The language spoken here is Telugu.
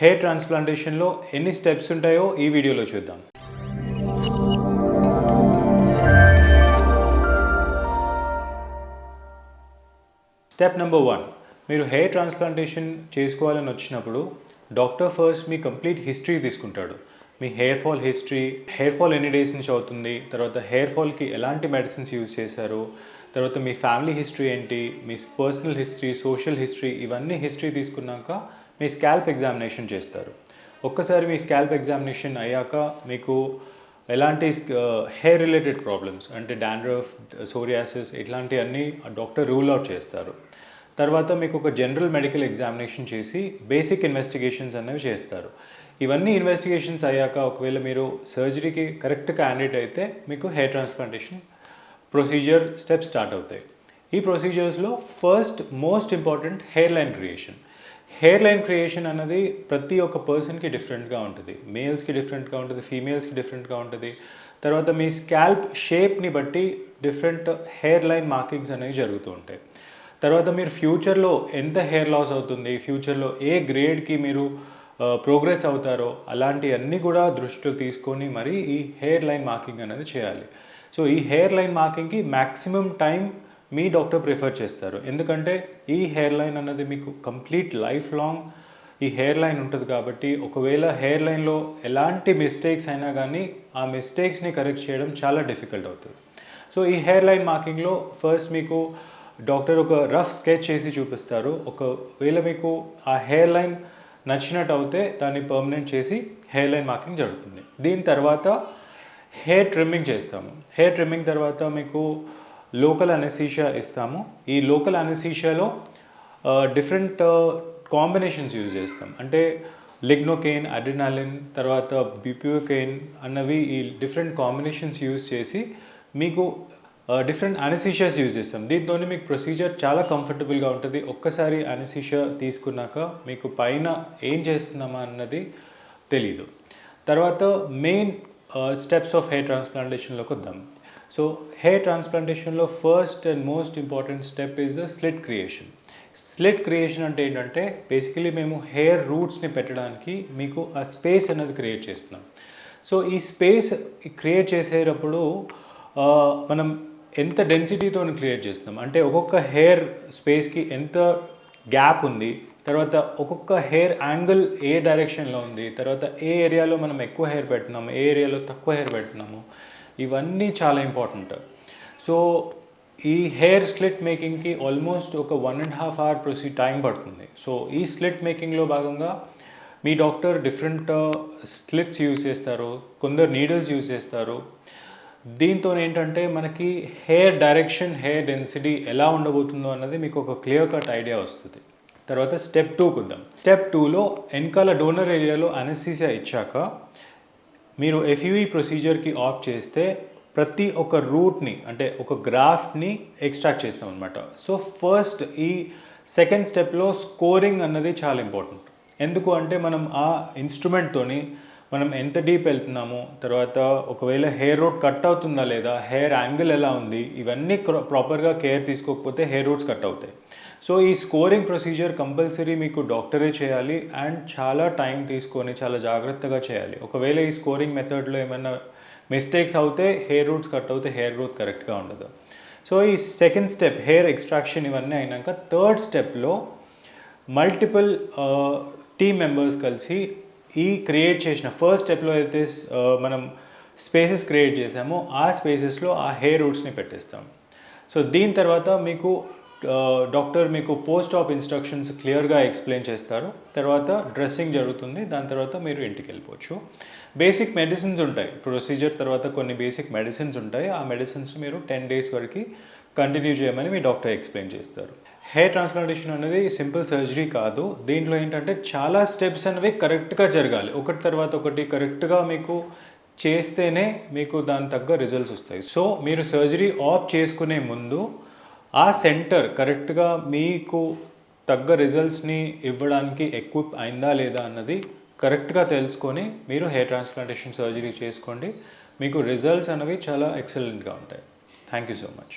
హెయిర్ ట్రాన్స్ప్లాంటేషన్లో ఎన్ని స్టెప్స్ ఉంటాయో ఈ వీడియోలో చూద్దాం. Step number one. మీరు హెయిర్ ట్రాన్స్ప్లాంటేషన్ చేసుకోవాలని వచ్చినప్పుడు డాక్టర్ ఫస్ట్ మీ కంప్లీట్ హిస్టరీ తీసుకుంటాడు. మీ hair fall history hair fall ఎన్ని డేస్ నుంచి అవుతుంది తర్వాత హెయిర్ ఫాల్కి ఎలాంటి మెడిసిన్స్ యూజ్ చేశారు తర్వాత మీ ఫ్యామిలీ హిస్టరీ ఏంటి మీ పర్సనల్ హిస్టరీ సోషల్ హిస్టరీ ఇవన్నీ హిస్టరీ తీసుకున్నాక మీ స్కాల్ప్ ఎగ్జామినేషన్ చేస్తారు. ఒక్కసారి మీ స్కాల్ప్ ఎగ్జామినేషన్ అయ్యాక మీకు ఎలాంటి హెయిర్ రిలేటెడ్ ప్రాబ్లమ్స్ అంటే డాండ్రఫ్ సోరియాసిస్ ఇట్లాంటివన్నీ డాక్టర్ రూల్ అవుట్ చేస్తారు. తర్వాత మీకు ఒక జనరల్ మెడికల్ ఎగ్జామినేషన్ చేసి బేసిక్ ఇన్వెస్టిగేషన్స్ అనేవి చేస్తారు. ఇవన్నీ ఇన్వెస్టిగేషన్స్ అయ్యాక ఒకవేళ మీరు సర్జరీకి కరెక్ట్ క్యాండిడేట్ అయితే మీకు hair transplantation procedure step start అవుతాయి. ఈ ప్రొసీజర్స్లో first most important hair line creation hair line creation అనేది ప్రతి ఒక్క పర్సన్కి డిఫరెంట్గా ఉంటుంది. మేల్స్కి డిఫరెంట్గా ఉంటుంది ఫీమేల్స్కి డిఫరెంట్గా ఉంటుంది. తర్వాత మీ స్కాల్ప్ షేప్ని బట్టి డిఫరెంట్ హెయిర్ లైన్ మార్కింగ్స్ అనేవి జరుగుతూ ఉంటాయి. తర్వాత మీరు ఫ్యూచర్లో ఎంత హెయిర్ లాస్ అవుతుంది ఫ్యూచర్లో ఏ గ్రేడ్కి మీరు ప్రోగ్రెస్ అవుతారో అలాంటివన్నీ కూడా దృష్టిలో తీసుకొని మరి ఈ హెయిర్ లైన్ మార్కింగ్ అనేది చేయాలి. సో ఈ హెయిర్ లైన్ మార్కింగ్కి మ్యాక్సిమం టైం మీ డాక్టర్ ప్రిఫర్ చేస్తారు. ఎందుకంటే ఈ హెయిర్ లైన్ అన్నది మీకు కంప్లీట్ లైఫ్ లాంగ్ ఈ హెయిర్ లైన్ ఉంటుంది కాబట్టి ఒకవేళ హెయిర్ లైన్లో ఎలాంటి మిస్టేక్స్ అయినా కానీ ఆ మిస్టేక్స్ని కరెక్ట్ చేయడం చాలా డిఫికల్ట్ అవుతుంది. సో ఈ హెయిర్ లైన్ మార్కింగ్లో ఫస్ట్ మీకు డాక్టర్ ఒక రఫ్ స్కెచ్ చేసి చూపిస్తారు. ఒకవేళ మీకు ఆ హెయిర్ లైన్ నచ్చినట్టు అవుతే దాన్ని పర్మనెంట్ చేసి హెయిర్ లైన్ మార్కింగ్ జరుగుతుంది. దీని తర్వాత హెయిర్ ట్రిమ్మింగ్ చేస్తాము. హెయిర్ ట్రిమ్మింగ్ తర్వాత మీకు లోకల్ అనెసీషియా ఇస్తాము. ఈ లోకల్ అనెసీషియాలో డిఫరెంట్ కాంబినేషన్స్ యూజ్ చేస్తాం. అంటే లిగ్నోకెయిన్ అడ్రినాలిన్ తర్వాత బిప్యూకెయిన్ అన్నవి ఈ డిఫరెంట్ కాంబినేషన్స్ యూజ్ చేసి మీకు డిఫరెంట్ అనెసీషియాస్ యూజ్ చేస్తాం. దీంతో మీకు ప్రొసీజర్ చాలా కంఫర్టబుల్గా ఉంటుంది. ఒక్కసారి అనెసీషియా తీసుకున్నాక మీకు పైన ఏం చేస్తున్నామా అన్నది తెలీదు. తర్వాత మెయిన్ స్టెప్స్ ఆఫ్ హెయిర్ ట్రాన్స్ప్లాంటేషన్లోకి వద్దాం. So hair ట్రాన్స్ప్లాంటేషన్లో first and most important step is the slit creation slit creation అంటే ఏంటంటే బేసికలీ మేము హెయిర్ రూట్స్ని పెట్టడానికి మీకు ఆ స్పేస్ అనేది క్రియేట్ చేస్తున్నాం. సో ఈ స్పేస్ క్రియేట్ చేసేటప్పుడు మనం ఎంత డెన్సిటీతో క్రియేట్ చేస్తున్నాం? అంటే ఒక్కొక్క హెయిర్ స్పేస్కి ఎంత గ్యాప్ ఉంది తర్వాత ఒక్కొక్క హెయిర్ యాంగిల్ ఏ డైరెక్షన్లో ఉంది తర్వాత ఏ ఏరియాలో మనం ఎక్కువ హెయిర్ పెడుతున్నాము ఏ ఏరియాలో తక్కువ హెయిర్ పెడుతున్నాము ఇవన్నీ చాలా ఇంపార్టెంట్ సో ఈ హెయిర్ స్లిట్ మేకింగ్కి ఆల్మోస్ట్ ఒక వన్ అండ్ హాఫ్ అవర్ ప్రొసీ టైం పడుతుంది. సో ఈ స్లిట్ మేకింగ్లో భాగంగా మీ డాక్టర్ డిఫరెంట్ స్లిట్స్ యూజ్ చేస్తారు కొందరు నీడిల్స్ యూజ్ చేస్తారు. దీంతో ఏంటంటే మనకి హెయిర్ డైరెక్షన్ హెయిర్ డెన్సిటీ ఎలా ఉండబోతుందో అన్నది మీకు ఒక క్లియర్ కట్ ఐడియా వస్తుంది. తర్వాత స్టెప్ టూకి వద్దాం స్టెప్ టూలో వెనకాల డోనర్ ఏరియాలో అనెసీసియా ఇచ్చాక మీరు ఎఫ్యూఈ ప్రొసీజర్కి ఆఫ్ చేస్తే ప్రతి ఒక్క రూట్ని అంటే ఒక గ్రాఫ్ని ఎక్స్ట్రాక్ట్ చేస్తాం అనమాట సో ఫస్ట్ ఈ సెకండ్ స్టెప్లో స్కోరింగ్ అన్నది చాలా ఇంపార్టెంట్ ఎందుకు అంటే మనం ఆ ఇన్స్ట్రుమెంట్తోని మనం ఎంత డీప్ వెళ్తున్నాము తర్వాత ఒకవేళ హెయిర్ రూట్ కట్ అవుతుందా లేదా హెయిర్ యాంగిల్ ఎలా ఉంది ఇవన్నీ ప్రాపర్గా కేర్ తీసుకోకపోతే హెయిర్ రూట్స్ కట్ అవుతాయి. సో ఈ స్కోరింగ్ ప్రొసీజర్ కంపల్సరీ మీకు డాక్టరే చేయాలి అండ్ చాలా టైం తీసుకొని చాలా జాగ్రత్తగా చేయాలి. ఒకవేళ ఈ స్కోరింగ్ మెథడ్లో ఏమైనా మిస్టేక్స్ అవుతే హెయిర్ రూట్స్ కట్ అవుతే హెయిర్ గ్రోత్ కరెక్ట్గా ఉండదు. సో ఈ సెకండ్ స్టెప్ హెయిర్ ఎక్స్ట్రాక్షన్ ఇవన్నీ అయినాక థర్డ్ స్టెప్లో మల్టిపుల్ టీమ్ మెంబర్స్ కలిసి ఈ క్రియేట్ చేసిన ఫస్ట్ స్టెప్లో అయితే మనం స్పేసెస్ క్రియేట్ చేసామో. ఆ స్పేసెస్లో ఆ హెయిర్ రూట్స్ని పెట్టేస్తాం. సో దీని తర్వాత మీకు డాక్టర్ మీకు పోస్ట్ ఆఫ్ ఇన్స్ట్రక్షన్స్ క్లియర్గా ఎక్స్ప్లెయిన్ చేస్తారు. తర్వాత డ్రెస్సింగ్ జరుగుతుంది. దాని తర్వాత మీరు ఇంటికి వెళ్ళిపోవచ్చు. బేసిక్ మెడిసిన్స్ ఉంటాయి. ప్రొసీజర్ తర్వాత కొన్ని బేసిక్ మెడిసిన్స్ ఉంటాయి. ఆ మెడిసిన్స్ మీరు టెన్ డేస్ వరకు కంటిన్యూ చేయమని మీ డాక్టర్ ఎక్స్ప్లెయిన్ చేస్తారు. హెయిర్ ట్రాన్స్ప్లాంటేషన్ అనేది సింపుల్ సర్జరీ కాదు. దీంట్లో ఏంటంటే చాలా స్టెప్స్ అనేవి కరెక్ట్గా జరగాలి. ఒకటి తర్వాత ఒకటి కరెక్ట్గా మీకు చేస్తేనే మీకు దాని తగ్గ రిజల్ట్స్ వస్తాయి. సో మీరు సర్జరీ ఆఫ్ చేసుకునే ముందు ఆ సెంటర్ కరెక్ట్గా మీకు తగ్గ రిజల్ట్స్ని ఇవ్వడానికి ఎక్విప్ అయిందా లేదా అన్నది కరెక్ట్గా తెలుసుకొని మీరు హెయిర్ ట్రాన్స్ప్లాంటేషన్ సర్జరీ చేసుకోండి. మీకు రిజల్ట్స్ అనేవి చాలా ఎక్సలెంట్గా ఉంటాయి. Thank you so much